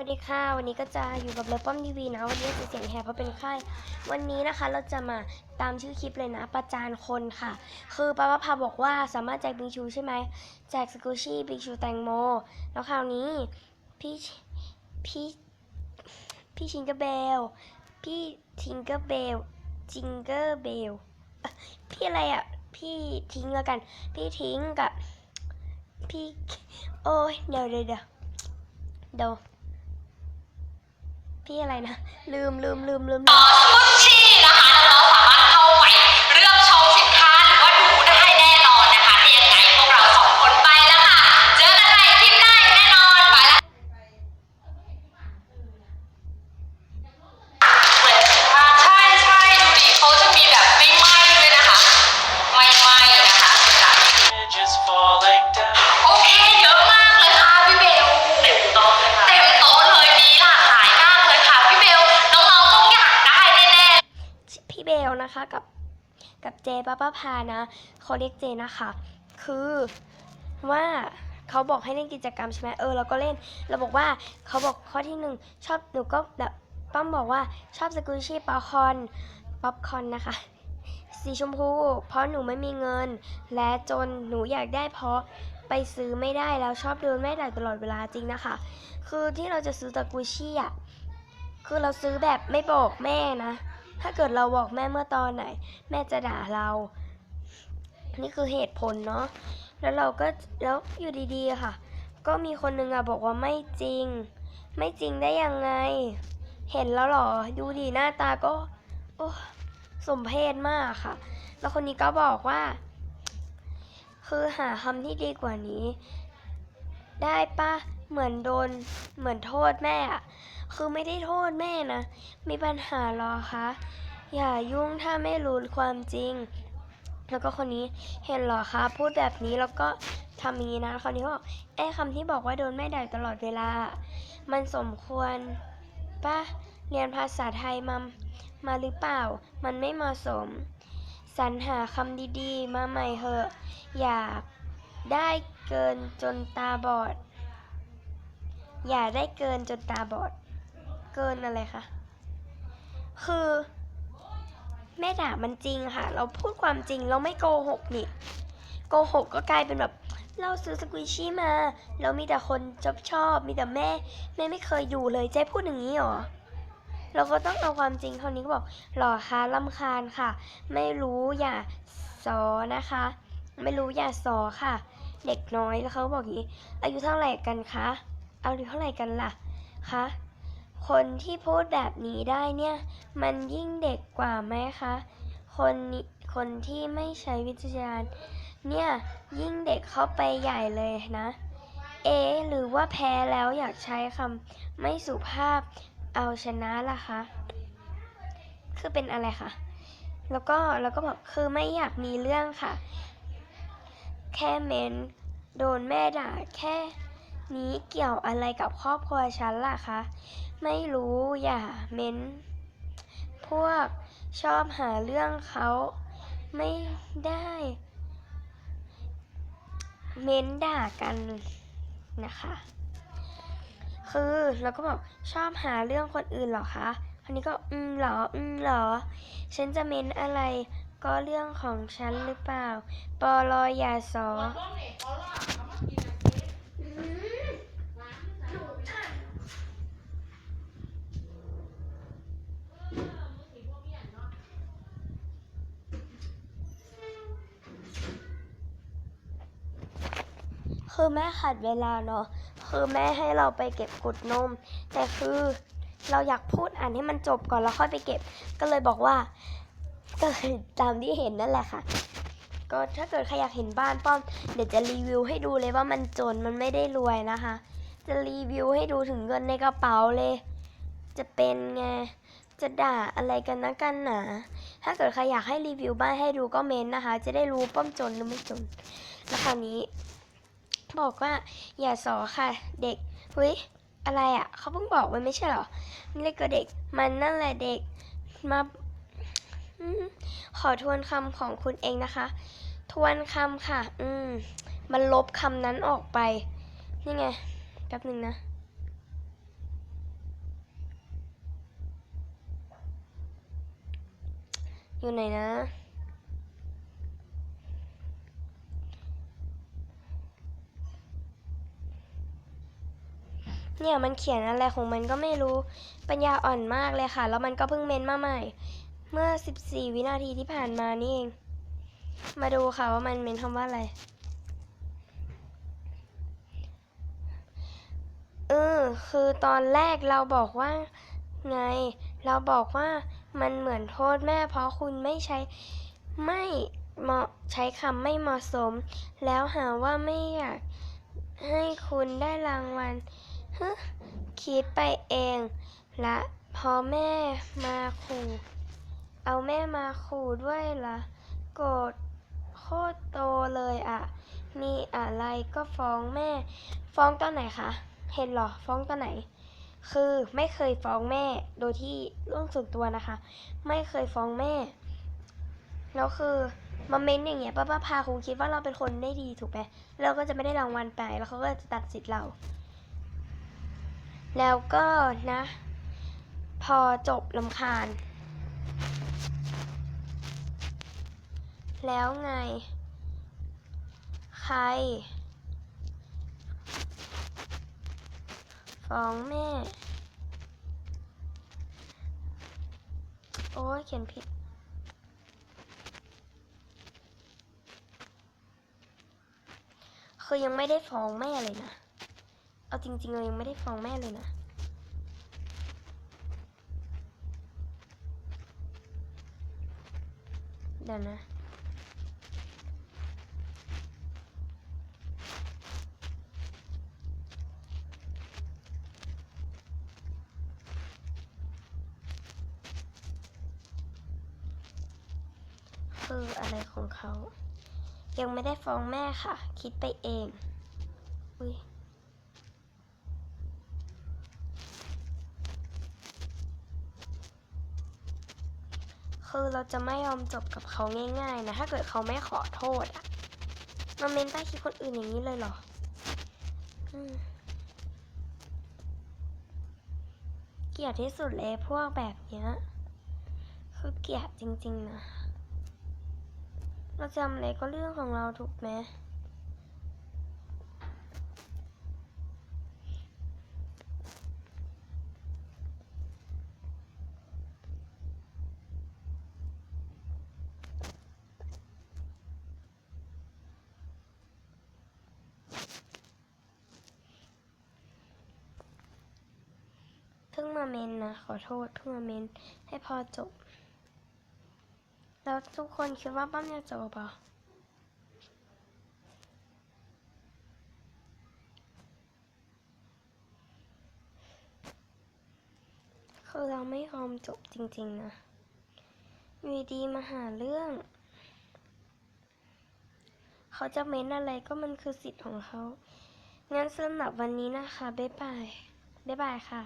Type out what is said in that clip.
วัสดีค่ะ วันนี้ก็จะอยู่กับเลป้อมทีวีนะ วันนี้จะเสียงแหบเพราะเป็นไข้ วันนี้นะคะเราจะมาตามชื่อคลิปเลยนะ ประจานคนค่ะ คือป้าป้าพาบอกว่าสามารถแจกบิงชูใช่ไหม แจกสกูชี่บิงชูแตงโม แล้วคราวนี้พี่พี่พี่ชิงเกอร์เบล พี่ทิงเกอร์เบลจิงเกอร์เบล พี่อะไรอะ พี่ทิ้งแล้วกัน พี่ทิ้งกับพี่ โอ้ยเดี๋ยวเดี๋ยวเดี๋ยวเดี๋ยว พี่อะไรนะ ลืมลืมลืมลืมลืม เบลนะคะกับกับเจป้าป้าพานะเขาเรียกเจนะคะ คือว่าเขาบอกให้เล่นกิจกรรมใช่ไหมเออเราก็เล่นเราบอกว่าเขาบอกข้อที่หนึ่งชอบหนูก็แบบป้อมบอกว่าชอบสกูชี่ป๊อปคอนป๊อปคอนนะคะ สีชมพู เพราะหนูไม่มีเงิน และจนหนูอยากได้เพราะไปซื้อไม่ได้แล้วชอบโดนแม่ด่าตลอดเวลาจริงนะคะ คือที่เราจะซื้อสกูชี่อะคือเราซื้อแบบไม่บอกแม่นะ ถ้าเกิดเราบอกแม่เมื่อตอนไหน แม่จะด่าเรา นี่คือเหตุผลเนาะ แล้วเราก็แล้วอยู่ดีๆค่ะ ก็มีคนหนึ่งอะบอกว่าไม่จริง ไม่จริงได้ยังไง เห็นแล้วหรอ ดูดีหน้าตาก็โอ้สมเพศมากค่ะ แล้วคนนี้ก็บอกว่า คือหาคำที่ดีกว่านี้ ได้ปะเหมือนโดนเหมือนโทษแม่อะ คือไม่ได้โทษแม่นะ มีปัญหาหรอคะ อย่ายุ่งถ้าไม่รู้ความจริง แล้วก็คนนี้เห็นหรอคะ พูดแบบนี้แล้วก็ทำอย่างนี้นะคนนี้บอกไอ้คำที่บอกว่าโดนแม่ด่าตลอดเวลา มันสมควรปะเรียนภาษาไทยมามาหรือเปล่า มันไม่เหมาะสม สรรหาคำดีๆ มาใหม่เหอะ อย่าได้เกินจนตาบอด อย่าได้เกินจนตาบอด เกินอะไรคะคือแม่ด่ามันจริงค่ะ เราพูดความจริงเราไม่โกหกนี่โกหกก็กลายเป็นแบบ เราซื้อสควิชชี่มา แล้วมีแต่คนชอบชอบ มีแต่แม่ แม่ไม่เคยอยู่เลยเจ๊พูดอย่างนี้หรอเราก็ต้องเอาความจริงเท่านี้ก็บอกหรอคะลำคาญค่ะ ไม่รู้อย่าสอนะคะ ไม่รู้อย่าสอค่ะ เด็กน้อยแล้วเขาบอกอย่างนี้ อายุเท่าไหร่กันคะอายุเท่าไหร่กันล่ะคะ คนที่พูดแบบนี้ได้เนี่ย มันยิ่งเด็กกว่าไหมคะ คนนี้คนที่ไม่ใช้วิจารณ์เนี่ยยิ่งเด็กเข้าไปใหญ่เลยนะ เอ หรือว่าแพ้แล้วอยากใช้คำไม่สุภาพเอาชนะล่ะคะ คือเป็นอะไรคะ แล้วก็แล้วก็บอกคือไม่อยากมีเรื่องค่ะ แค่เมนโดนแม่ด่าแค่นี้เกี่ยวอะไรกับครอบครัวฉันล่ะคะ ไม่รู้อย่าเม้น พวกชอบหาเรื่องเขาไม่ได้ เม้นด่ากันนะคะ คือเราก็บอกชอบหาเรื่องคนอื่นหรอคะอันนี้ก็อืมหรออืมหรอ ฉันจะเม้นอะไรก็เรื่องของฉันหรือเปล่า ปอลอยาสอ คือแม่ขัดเวลาเนาะคือแม่ให้เราไปเก็บกุดนม แต่คือเราอยากพูดอ่านให้มันจบก่อนแล้วค่อยไปเก็บ ก็เลยบอกว่าก็เลยตามที่เห็นนั่นแหละค่ะ ก็ถ้าเกิดใครอยากเห็นบ้านป้อม เดี๋ยวจะรีวิวให้ดูเลยว่ามันจนมันไม่ได้รวยนะคะ จะรีวิวให้ดูถึงเงินในกระเป๋าเลย จะเป็นไงจะด่าอะไรกันนะกันหนา ถ้าเกิดใครอยากให้รีวิวบ้านให้ดูก็เมนนะคะ จะได้รู้ป้อมจนหรือไม่จน แล้วคราวนี้ บอกว่าอย่าสอค่ะเด็กเฮ้ยอะไรอะ่ะเขาเพิ่งบอกมันไม่ใช่หรอมันเรียกว่เด็ก มันนั่นแหละเด็กมาขอทวนคำของคุณเองนะคะ ทวนคำค่ะ อืม มันลบคำนั้นออกไป นี่ไง แป๊บหนึ่งนะ อยู่ไหนนะ เนี่ยมันเขียนอะไรของมันก็ไม่รู้ ปัญญาอ่อนมากเลยค่ะ แล้วมันก็เพิ่งเมนมาใหม่ เมื่อ 14 วินาทีที่ผ่านมานี่เอง มาดูค่ะว่ามันเมนคำว่าอะไร เออ คือตอนแรกเราบอกว่าไง เราบอกว่ามันเหมือนโทษแม่เพราะคุณไม่ใช้ไม่เหมาะใช้คำไม่เหมาะสม แล้วหาว่าไม่อยากให้คุณได้รางวัล คิดไปเองและพอแม่มาขู่ เอาแม่มาขู่ด้วยล่ะ โกรธโคตรโตเลยอะมีอะไรก็ฟ้องแม่ ฟ้องตอนไหนคะ เห็นหรอ ฟ้องตอนไหน คือไม่เคยฟ้องแม่ โดยที่เรื่องส่วนตัวนะคะ ไม่เคยฟ้องแม่ แล้วคือมาเม้นอย่างเงี้ยป้าป้าพาคงคิดว่าเราเป็นคนได้ดีถูกไหมเราก็จะไม่ได้รางวัลไป แล้วเขาก็จะตัดสิทธิ์เรา แล้วก็นะ พอจบลำคาญ แล้วไง ใคร ฟ้องแม่ โอ้เขียนผิดคือยังไม่ได้ฟ้องแม่เลยนะ เอาจริงๆเรายังไม่ได้ฟ้องแม่เลยนะ เดี๋ยวนะ คืออะไรของเขา ยังไม่ได้ฟ้องแม่ค่ะ คิดไปเอง อุ้ย คือเราจะไม่ยอมจบกับเขาง่าย ๆ นะ ถ้าเกิดเขาไม่ขอโทษอะมาเมนใต้คลิปคนอื่นอย่างนี้เลยเหรอเกลียดที่สุดเลยพวกแบบเนี้ยคือเกลียดจริง ๆ นะ เราจำอะไรก็เรื่องของเราถูกไหม มาเมนนะขอโทษเพิ่งมาเมนให้พอจบ แล้วทุกคนคิดว่าป้อมจะจบเปล่าคือเราไม่ยอมจบจริง ๆ นะอยู่ดีมาหาเรื่อง เขาจะเม้นอะไรก็มันคือสิทธิ์ของเขา งั้นสำหรับวันนี้นะคะ บ๊ายบาย บ๊ายบายค่ะ